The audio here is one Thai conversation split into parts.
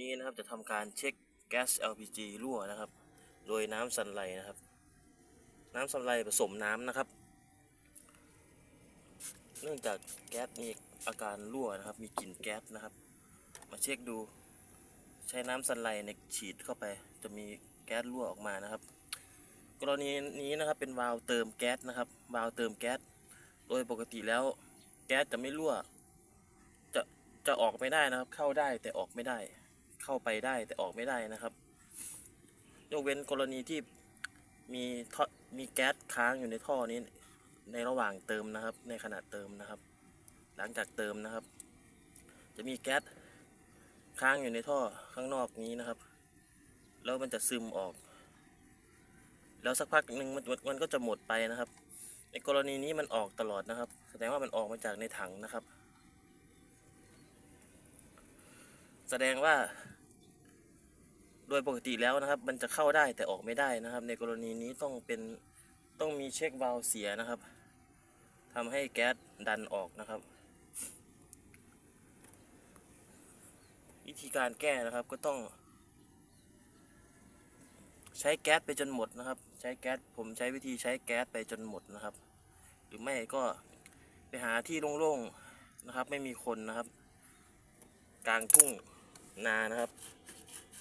นี้นะครับจะทำการเช็คแก๊ส LPG รั่วนะครับ โดยน้ำสันไลนะครับ น้ำสันไลผสมน้ำนะครับ เนื่องจากแก๊สมีอาการรั่วนะครับ มีกลิ่นแก๊สนะครับ มาเช็คดู ใช้น้ำสันไลในฉีดเข้าไป จะมีแก๊สรั่วออกมานะครับ กรณีนี้นะครับเป็นวาล์วเติมแก๊สนะครับ วาล์วเติมแก๊ส โดยปกติแล้วแก๊สจะไม่รั่วจะจะออกไม่ได้นะครับ เข้าได้แต่ออกไม่ได้ เข้าไปได้แต่ออกไม่ได้นะครับ ยกเว้นกรณีที่มีท่อมีแก๊สค้างอยู่ในท่อนี้ ในระหว่างเติมนะครับ ในขณะเติมนะครับ หลังจากเติมนะครับ จะมีแก๊สค้างอยู่ในท่อข้างนอกนี้นะครับ แล้วมันจะซึมออก แล้วสักพักหนึ่งมันมันก็จะหมดไปนะครับ ในกรณีนี้มันออกตลอดนะครับ แสดงว่ามันออกมาจากในถังนะครับ แสดงว่า โดยปกติแล้วนะครับ มันจะเข้าได้แต่ออกไม่ได้นะครับ ในกรณีนี้ต้องเป็นต้องมีเช็ควาล์วเสียนะครับทำให้แก๊สดันออกนะครับ วิธีการแก้นะครับก็ต้อง ใช้แก๊สไปจนหมดนะครับ ใช้แก๊สผมใช้วิธีใช้แก๊สไปจนหมดนะครับ หรือไม่ก็ไปหาที่โล่งๆนะครับ ไม่มีคนนะครับ กลางทุ่ง นานะครับ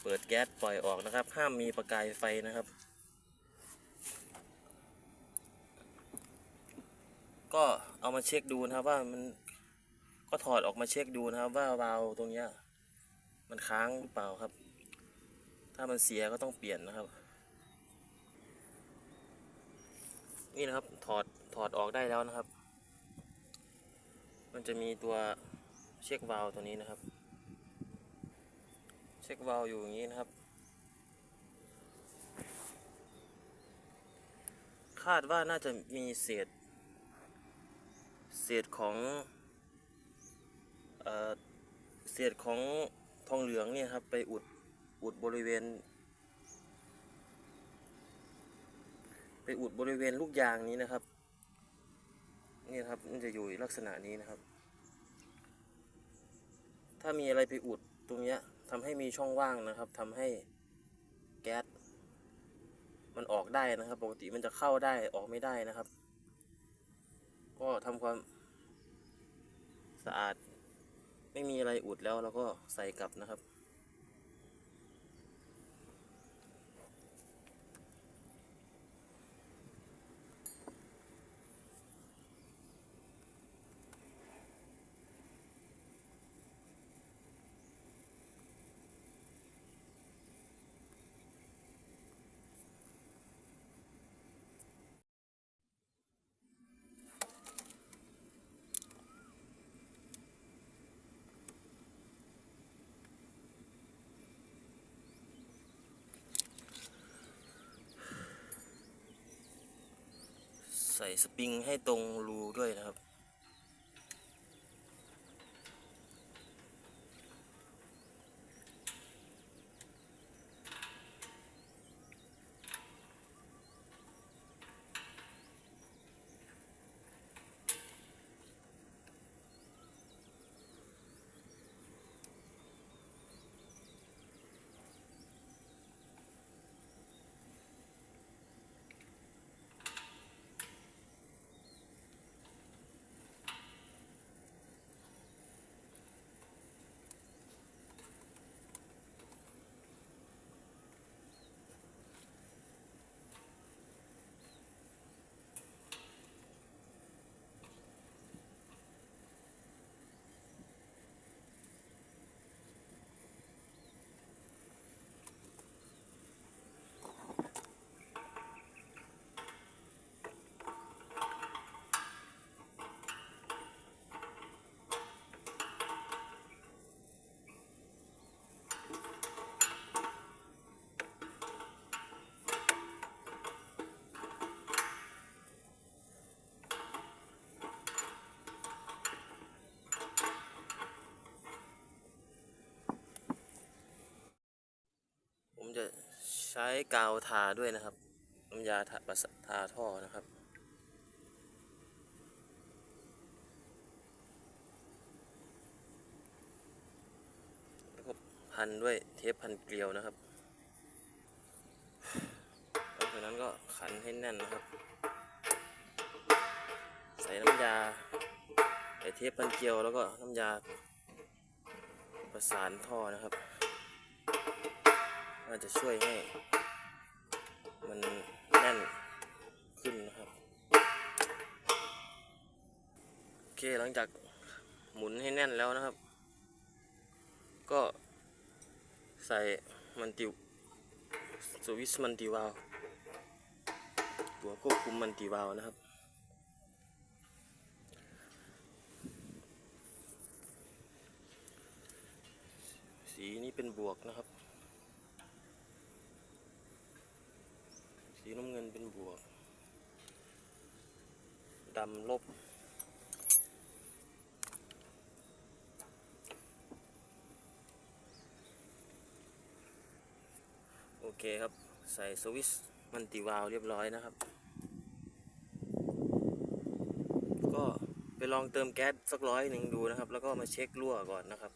เปิดแก๊สปล่อยออกนะครับ ห้ามมีประกายไฟนะครับ ก็เอามาเช็คดูนะครับว่ามันก็ถอดออกมาเช็คดูนะครับ ว่าวาล์วตรงเนี้ยมันค้างหรือเปล่าครับ ถ้ามันเสียก็ต้องเปลี่ยนนะครับ นี่นะครับถอดถอดออกได้แล้วนะครับ มันจะมีตัวเช็ควาล์วตัวนี้นะครับ เช็ควาล์วอยู่อย่างนี้นะครับ คาดว่าน่าจะมีเศษ เศษของเอ่อเศษของทองเหลืองเนี่ยครับไปอุดอุดบริเวณ ไปอุดบริเวณลูกยางนี้นะครับนี่ครับมันจะอยู่ลักษณะนี้นะครับ ถ้ามีอะไรไปอุดตรงเนี้ยทำให้มีช่องว่างนะครับทำให้แก๊สมันออกได้นะครับ ปกติมันจะเข้าได้ออกไม่ได้นะครับ ก็ทำความสะอาด ไม่มีอะไรอุดแล้วเราก็ใส่กลับนะครับ ใส่สปริงให้ตรงรูด้วยนะครับ ผมจะ ใช้กาวทาด้วยนะครับน้ำยาทาประสทาท่อนะครับแล้วก็พันด้วยเทปพันเกลียวนะครับหลังจากนั้นก็ขันให้แน่นนะครับ ใส่น้ำยาใส่เทปพันเกลียวแล้วก็น้ำยาประสานท่อนะครับ น่าจะช่วยให้ มันแน่นขึ้นนะครับ โอเคหลังจากหมุนให้แน่นแล้วนะครับ ก็ใส่มันติวสวิตช์มันติวาลวตัวควบคุมมันติวาลวนะครับสีนี้เป็นบวกนะครับ สีน้ำเงินเป็น บวกดำลบ โอเคครับ ใส่สวิตช์มันติวาวเรียบร้อยนะครับ ก็ไปลองเติมแก๊สสักร้อยหนึ่งดูนะครับ แล้วก็มาเช็ครั่วก่อนนะครับ